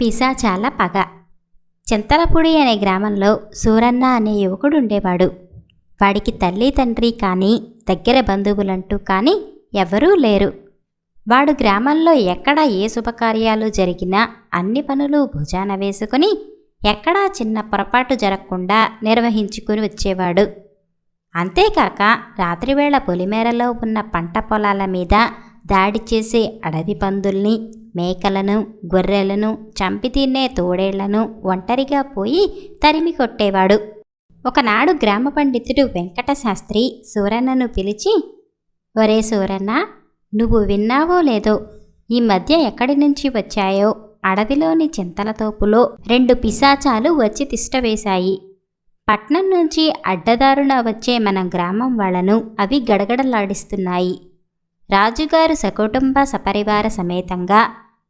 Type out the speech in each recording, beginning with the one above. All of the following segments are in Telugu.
పిశాచాల పగ. చింతలపూడి అనే గ్రామంలో సూరన్న అనే యువకుడు ఉండేవాడు. వాడికి తల్లి తండ్రి కానీ దగ్గర బంధువులంటూ కానీ ఎవరూ లేరు. వాడు గ్రామంలో ఎక్కడ ఏ శుభకార్యాలు జరిగినా అన్ని పనులు భుజాన వేసుకుని ఎక్కడా చిన్న పొరపాటు జరగకుండా నిర్వహించుకుని వచ్చేవాడు. అంతేకాక రాత్రివేళ పొలిమేరలో ఉన్న పంట పొలాల మీద దాడి చేసే అడవి పందుల్ని మేకలను గొర్రెలను చంపి తిన్నే తోడేళ్ళను ఒంటరిగా పోయి తరిమి కొట్టేవాడు. ఒకనాడు గ్రామ పండితుడు వెంకటశాస్త్రి సూరన్నను పిలిచి ఒరే సూరన్న నువ్వు విన్నావో లేదో? ఈ మధ్య ఎక్కడి నుంచి వచ్చాయో? అడవిలోని చింతల తోపులో రెండు పిశాచాలు వచ్చి తిష్టవేశాయి పట్నం నుంచి అడ్డదారున వచ్చే మన గ్రామం వాళ్ళను అవి గడగడలాడిస్తున్నాయి. రాజుగారు సకుటుంబ సపరివార సమేతంగా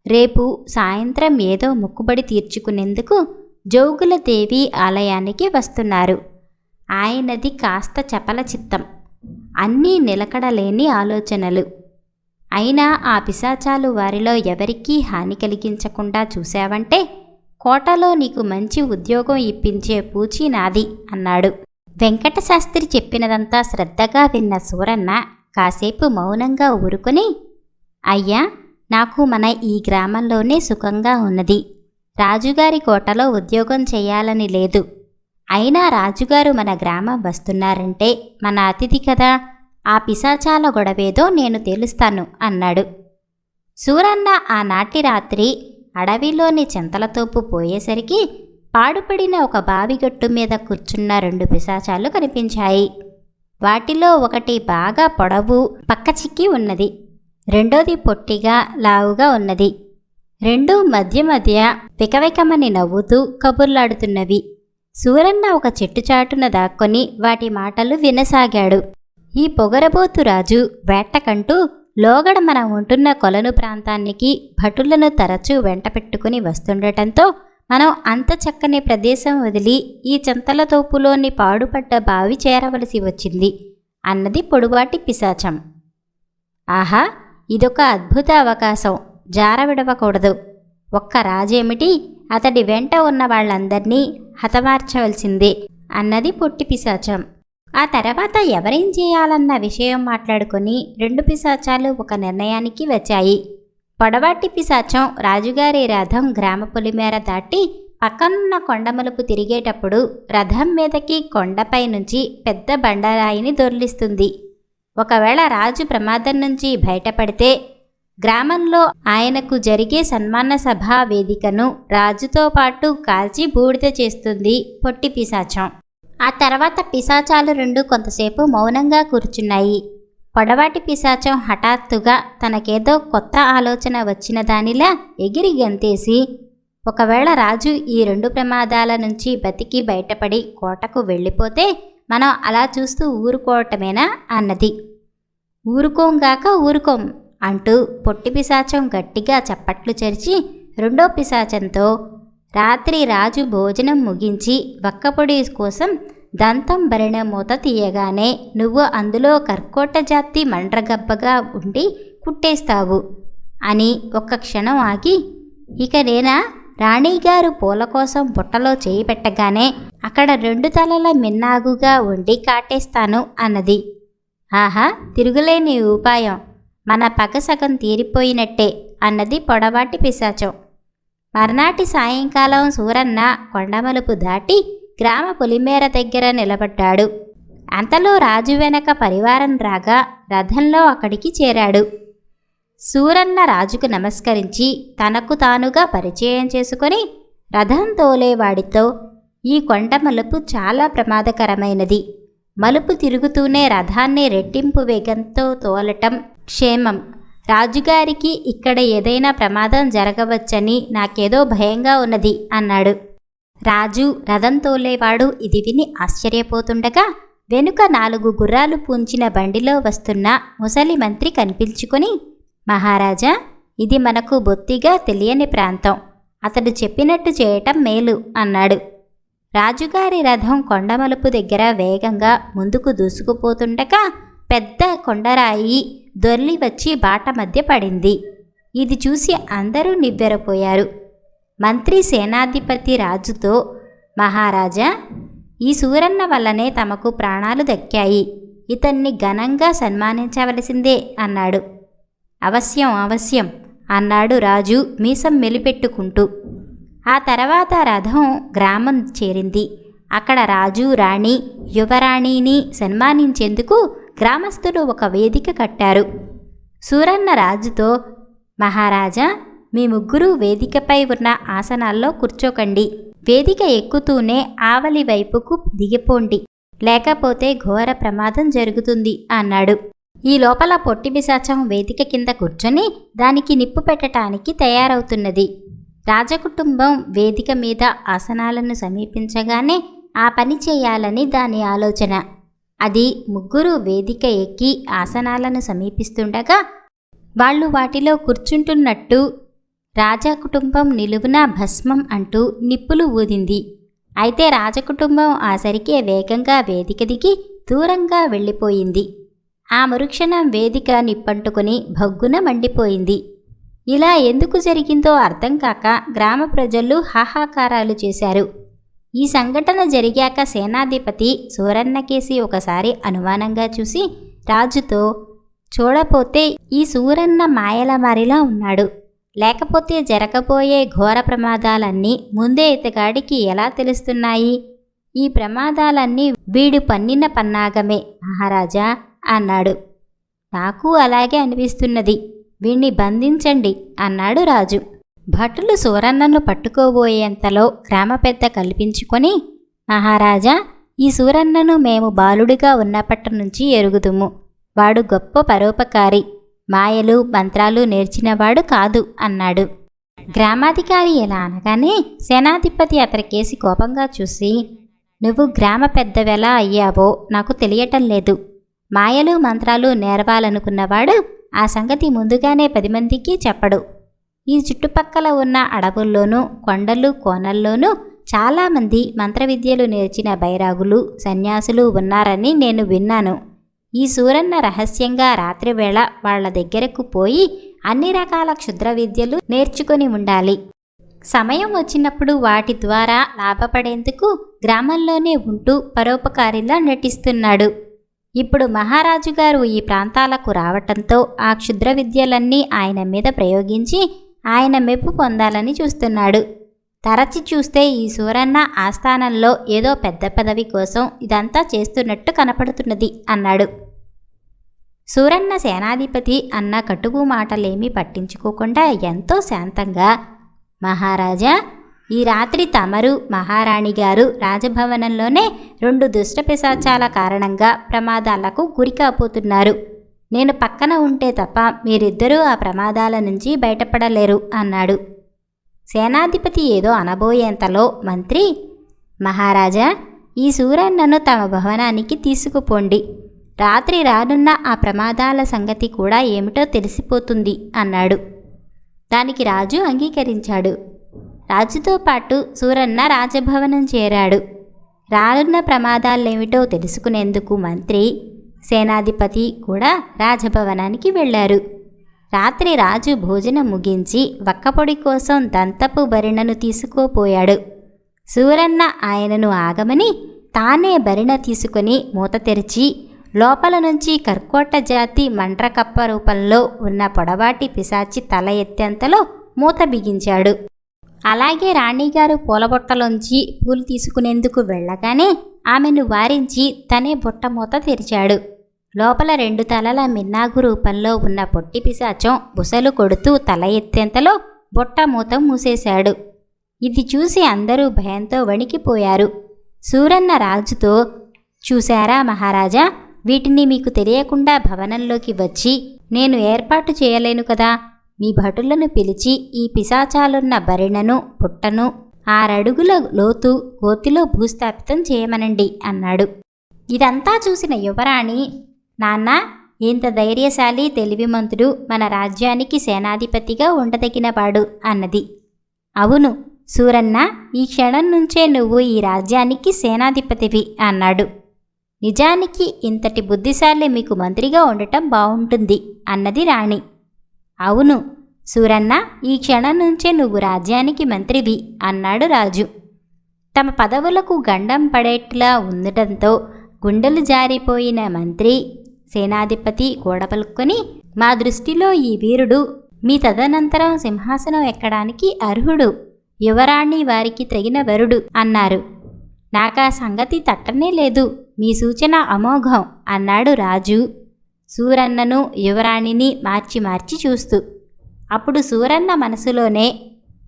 రేపు సాయంత్రం ఏదో మొక్కుబడి తీర్చుకునేందుకు జోగుల దేవి ఆలయానికి వస్తున్నారు. ఆయనది కాస్త చపల చిత్తం. అన్నీ నిలకడలేని ఆలోచనలు. అయినా ఆ పిశాచాలు వారిలో ఎవరికీ హాని కలిగించకుండా చూశావంటే కోటలో నీకు మంచి ఉద్యోగం ఇప్పించే పూచి నాది అన్నాడు. వెంకటశాస్త్రి చెప్పినదంతా శ్రద్ధగా విన్న సూరన్న కాసేపు మౌనంగా ఊరుకొని అయ్యా నాకు మన ఈ గ్రామంలోనే సుఖంగా ఉన్నది. రాజుగారి కోటలో ఉద్యోగం చేయాలని లేదు. అయినా రాజుగారు మన గ్రామం వస్తున్నారంటే మన అతిథి కదా. ఆ పిశాచాల గొడవేదో నేను తెలుస్తాను అన్నాడు. సూరన్న ఆనాటి రాత్రి అడవిలోని చింతలతోపు పోయేసరికి పాడుపడిన ఒక బావిగట్టు మీద కూర్చున్న రెండు పిశాచాలు కనిపించాయి. వాటిలో ఒకటి బాగా పొడవు పక్క చిక్కి ఉన్నది. రెండోది పొట్టిగా లావుగా ఉన్నది. రెండు మధ్య మధ్య వికవికమని నవ్వుతూ కబుర్లాడుతున్నవి. సూరన్న ఒక చెట్టు చాటున దాక్కొని వాటి మాటలు వినసాగాడు. ఈ పొగరబోతు రాజు వేట్టకంటూ లోగడ మనం ఉంటున్న కొలను ప్రాంతానికి భటులను తరచూ వెంట పెట్టుకుని వస్తుండటంతో మనం అంత చక్కని ప్రదేశం వదిలి ఈ చింతల తోపులోని పాడుపడ్డ బావి చేరవలసి వచ్చింది అన్నది పొడువాటి పిశాచం. ఆహా ఇదొక అద్భుత అవకాశం. జారవిడవకూడదు. ఒక్క రాజేమిటి అతడి వెంట ఉన్న వాళ్ళందర్నీ హతమార్చవలసిందే అన్నది పొట్టి పిశాచం. ఆ తర్వాత ఎవరేం చేయాలన్న విషయం మాట్లాడుకొని రెండు పిశాచాలు ఒక నిర్ణయానికి వచ్చాయి. పొడవాటి పిశాచం రాజుగారి రథం గ్రామ పొలిమేర దాటి పక్కనున్న కొండమలుపు తిరిగేటప్పుడు రథం మీదకి కొండపై నుంచి పెద్ద బండరాయిని దొర్లిస్తుంది. ఒకవేళ రాజు ప్రమాదం నుంచి బయటపడితే గ్రామంలో ఆయనకు జరిగే సన్మాన సభా వేదికను రాజుతో పాటు కాల్చి బూడిద చేస్తుంది పొట్టి పిశాచం. ఆ తర్వాత పిశాచాలు రెండు కొంతసేపు మౌనంగా కూర్చున్నాయి. పొడవాటి పిశాచం హఠాత్తుగా తనకేదో కొత్త ఆలోచన వచ్చిన దానిలా ఎగిరి గంతేసి ఒకవేళ రాజు ఈ రెండు ప్రమాదాల నుంచి బతికి బయటపడి కోటకు వెళ్ళిపోతే మనం అలా చూస్తూ ఊరుకోవటమేనా? అన్నది. ఊరుకోంగాక ఊరుకోం అంటూ పొట్టి పిశాచం గట్టిగా చప్పట్లు చరిచి రెండో పిశాచంతో రాత్రి రాజు భోజనం ముగించి వక్కపొడి కోసం దంతం భరిణ మూత తీయగానే నువ్వు అందులో కర్కోట జాతి మండ్రగబ్బగా ఉండి కుట్టేస్తావు అని ఒక్క క్షణం ఆగి ఇక నేనా? రాణిగారు పూల కోసం బుట్టలో చేయి పెట్టగానే అక్కడ రెండు తలల మిన్నాగుగా ఉండి కాటేస్తాను అన్నది. ఆహా తిరుగులేని ఉపాయం. మన పగ సగం తీరిపోయినట్టే అన్నది పొడవాటి పిశాచం. మర్నాటి సాయంకాలం సూరన్న కొండమలుపు దాటి గ్రామ పులిమేర దగ్గర నిలబడ్డాడు. అంతలో రాజు వెనక పరివారం రాగా రథంలో అక్కడికి చేరాడు. సూరన్న రాజుకు నమస్కరించి తనకు తానుగా పరిచయం చేసుకొని రథం తోలేవాడితో ఈ కొండ మలుపు చాలా ప్రమాదకరమైనది. మలుపు తిరుగుతూనే రథాన్ని రెట్టింపు వేగంతో తోలటం క్షేమం. రాజుగారికి ఇక్కడ ఏదైనా ప్రమాదం జరగవచ్చని నాకేదో భయంగా ఉన్నది అన్నాడు. రాజు రథం తోలేవాడు ఇది విని ఆశ్చర్యపోతుండగా వెనుక నాలుగు గుర్రాలు పూంచిన బండిలో వస్తున్న ముసలి మంత్రి కనిపించుకొని మహారాజా ఇది మనకు బొత్తిగా తెలియని ప్రాంతం. అతడు చెప్పినట్టు చేయటం మేలు అన్నాడు. రాజుగారి రథం కొండమలుపు దగ్గర వేగంగా ముందుకు దూసుకుపోతుండగా పెద్ద కొండరాయి దొర్లి వచ్చి బాట మధ్య పడింది. ఇది చూసి అందరూ నివ్వెరపోయారు. మంత్రి సేనాధిపతి రాజుతో మహారాజా ఈ సూరన్న వల్లనే తమకు ప్రాణాలు దక్కాయి. ఇతన్ని ఘనంగా సన్మానించవలసిందే అన్నాడు. అవశ్యం అవశ్యం అన్నాడు రాజు మీసం మెలిపెట్టుకుంటూ. ఆ తర్వాత రథం గ్రామం చేరింది. అక్కడ రాజు రాణి యువరాణిని సన్మానించేందుకు గ్రామస్తులు ఒక వేదిక కట్టారు. సూరన్న రాజుతో మహారాజా మీ ముగ్గురు వేదికపై ఉన్న ఆసనాల్లో కూర్చోకండి. వేదిక ఎక్కుతూనే ఆవలి వైపుకు దిగిపోండి. లేకపోతే ఘోర ప్రమాదం జరుగుతుంది అన్నాడు. ఈ లోపల పొట్టి పిశాచం వేదిక కింద కూర్చొని దానికి నిప్పు పెట్టటానికి తయారవుతున్నది. రాజకుటుంబం వేదిక మీద ఆసనాలను సమీపించగానే ఆ పని చేయాలని దాని ఆలోచన. అది ముగ్గురు వేదిక ఎక్కి ఆసనాలను సమీపిస్తుండగా వాళ్ళు వాటిలో కూర్చుంటున్నట్టు రాజకుటుంబం నిలువున భస్మం అంటూ నిప్పులు ఊదింది. అయితే రాజకుటుంబం ఆసరికే వేగంగా వేదిక దిగి దూరంగా వెళ్ళిపోయింది. ఆ మరుక్షణం వేదిక నిప్పంటుకుని భగ్గున మండిపోయింది. ఇలా ఎందుకు జరిగిందో అర్థం కాక గ్రామ ప్రజలు హాహాకారాలు చేశారు. ఈ సంఘటన జరిగాక సేనాధిపతి సూరన్నకేసి ఒకసారి అనుమానంగా చూసి రాజుతో చూడపోతే ఈ సూరన్న మాయల మారిలా ఉన్నాడు. లేకపోతే జరగబోయే ఘోర ప్రమాదాలన్నీ ముందే ఇతగాడికి ఎలా తెలుస్తున్నాయి? ఈ ప్రమాదాలన్నీ వీడు పన్నిన పన్నాగమే మహారాజా అన్నాడు. నాకు అలాగే అనిపిస్తున్నది. వీణ్ణి బంధించండి అన్నాడు రాజు. భటులు సూరన్నను పట్టుకోబోయేంతలో గ్రామ పెద్ద కల్పించుకొని మహారాజా ఈ సూరన్నను మేము బాలుడిగా ఉన్నప్పటి నుంచి ఎరుగుదుము. వాడు గొప్ప పరోపకారి. మాయలు మంత్రాలు నేర్చినవాడు కాదు అన్నాడు. గ్రామాధికారి ఎలా అనగానే సేనాధిపతి అతనికేసి కోపంగా చూసి నువ్వు గ్రామ పెద్దవెలా అయ్యావో నాకు తెలియటం లేదు. మాయలు మంత్రాలు నేర్వాలనుకున్నవాడు ఆ సంగతి ముందుగానే పది మందికి చెప్పడు. ఈ చుట్టుపక్కల ఉన్న అడవుల్లోనూ కొండలు కోనల్లోనూ చాలామంది మంత్రవిద్యలు నేర్చిన బైరాగులు సన్యాసులు ఉన్నారని నేను విన్నాను. ఈ సూరన్న రహస్యంగా రాత్రివేళ వాళ్ళ దగ్గరకు పోయి అన్ని రకాల క్షుద్ర విద్యలు నేర్చుకొని ఉండాలి. సమయం వచ్చినప్పుడు వాటి ద్వారా లాభపడేందుకు గ్రామంలోనే ఉంటూ పరోపకారిలా నటిస్తున్నాడు. ఇప్పుడు మహారాజు గారు ఈ ప్రాంతాలకు రావటంతో ఆ క్షుద్ర విద్యలన్నీ ఆయన మీద ప్రయోగించి ఆయన మెప్పు పొందాలని చూస్తున్నాడు. తరచి చూస్తే ఈ సూరన్న ఆస్థానంలో ఏదో పెద్ద పదవి కోసం ఇదంతా చేస్తున్నట్టు కనపడుతున్నది అన్నాడు. సూరన్న సేనాధిపతి అన్న కటుకు మాటలేమీ పట్టించుకోకుండా ఎంతో శాంతంగా మహారాజా ఈ రాత్రి తమరు మహారాణి గారు రాజభవనంలోనే రెండు దుష్టపిశాచాల కారణంగా ప్రమాదాలకు గురికాపోతున్నారు నేను పక్కన ఉంటే తప్ప మీరిద్దరూ ఆ ప్రమాదాల నుంచి బయటపడలేరు అన్నాడు. సేనాధిపతి ఏదో అనబోయేంతలో మంత్రి మహారాజా ఈ సూరన్నను తమ భవనానికి తీసుకుపోండి. రాత్రి రానున్న ఆ ప్రమాదాల సంగతి కూడా ఏమిటో తెలిసిపోతుంది అన్నాడు. దానికి రాజు అంగీకరించాడు. రాజుతో పాటు సూరన్న రాజభవనం చేరాడు. రానున్న ప్రమాదాలేమిటో తెలుసుకునేందుకు మంత్రి సేనాధిపతి కూడా రాజభవనానికి వెళ్ళారు. రాత్రి రాజు భోజనం ముగించి వక్కపొడి కోసం దంతపు బరిణను తీసుకోపోయాడు. సూరన్న ఆయనను ఆగమని తానే బరిణ తీసుకుని మూత తెరిచి లోపల నుంచి కర్కోట జాతి మండ్రకప్ప రూపంలో ఉన్న పొడవాటి పిశాచి తల ఎత్తేంతలో మూత బిగించాడు. అలాగే రాణిగారు పూలబొట్టలోంచి పూలు తీసుకునేందుకు వెళ్ళగానే ఆమెను వారించి తనే బుట్ట మూత తెరిచాడు. లోపల రెండు తలల మిన్నాగు రూపంలో ఉన్న పొట్టి పిశాచం బుసలు కొడుతూ తల ఎత్తేంతలో బొట్ట మూత మూసేశాడు. ఇది చూసి అందరూ భయంతో వణికిపోయారు. సూరన్న రాజుతో చూశారా మహారాజా వీటిని మీకు తెలియకుండా భవనంలోకి వచ్చి నేను ఏర్పాటు చేయలేను కదా. మీ భటులను పిలిచి ఈ పిశాచాలున్న బరిణను పుట్టను ఆరడుగుల లోతు గోతిలో భూస్థాపితం చేయమనండి అన్నాడు. ఇదంతా చూసిన యువరాణి నాన్న ఇంత ధైర్యశాలి తెలివిమంతుడు మన రాజ్యానికి సేనాధిపతిగా ఉండదగినవాడు అన్నది. అవును సూరన్న ఈ క్షణం నుంచే నువ్వు ఈ రాజ్యానికి సేనాధిపతివి అన్నాడు. నిజానికి ఇంతటి బుద్ధిశాలి మీకు మంత్రిగా ఉండటం బాగుంటుంది అన్నది రాణి. అవును సూరన్న ఈ క్షణం నుంచే నువ్వు రాజ్యానికి మంత్రివి అన్నాడు రాజు. తమ పదవులకు గండం పడేట్లా ఉండటంతో గుండెలు జారిపోయిన మంత్రి సేనాధిపతి గోడ గోడపలుకొని మా దృష్టిలో ఈ వీరుడు మీ తదనంతరం సింహాసనం ఎక్కడానికి అర్హుడు యువరాణి వారికి తగిన వరుడు అన్నారు. నాకా సంగతి తట్టనే లేదు మీ సూచన అమోఘం అన్నాడు రాజు. సూరన్నను యువరాణిని మార్చి మార్చి చూస్తూ అప్పుడు సూరన్న మనసులోనే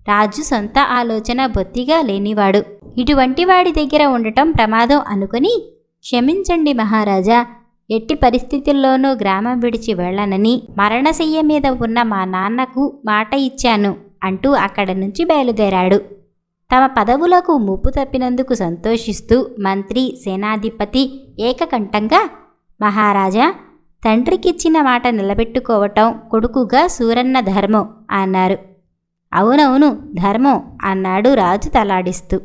రాజు సొంత ఆలోచన బొత్తిగా లేనివాడు. ఇటువంటి వాడి దగ్గర ఉండటం ప్రమాదం అనుకుని క్షమించండి మహారాజా ఎట్టి పరిస్థితుల్లోనూ గ్రామం విడిచి వెళ్ళనని మరణశయ్య మీద ఉన్న మా నాన్నకు మాట ఇచ్చాను అంటూ అక్కడ నుంచి బయలుదేరాడు. తమ పదవులకు ముప్పు తప్పినందుకు సంతోషిస్తూ మంత్రి సేనాధిపతి ఏకకంఠంగా మహారాజా తండ్రికిచ్చిన మాట నిలబెట్టుకోవటం కొడుకుగా సూరన్న ధర్మం అన్నారు. అవునవును ధర్మం అన్నాడు రాజు తలాడిస్తూ.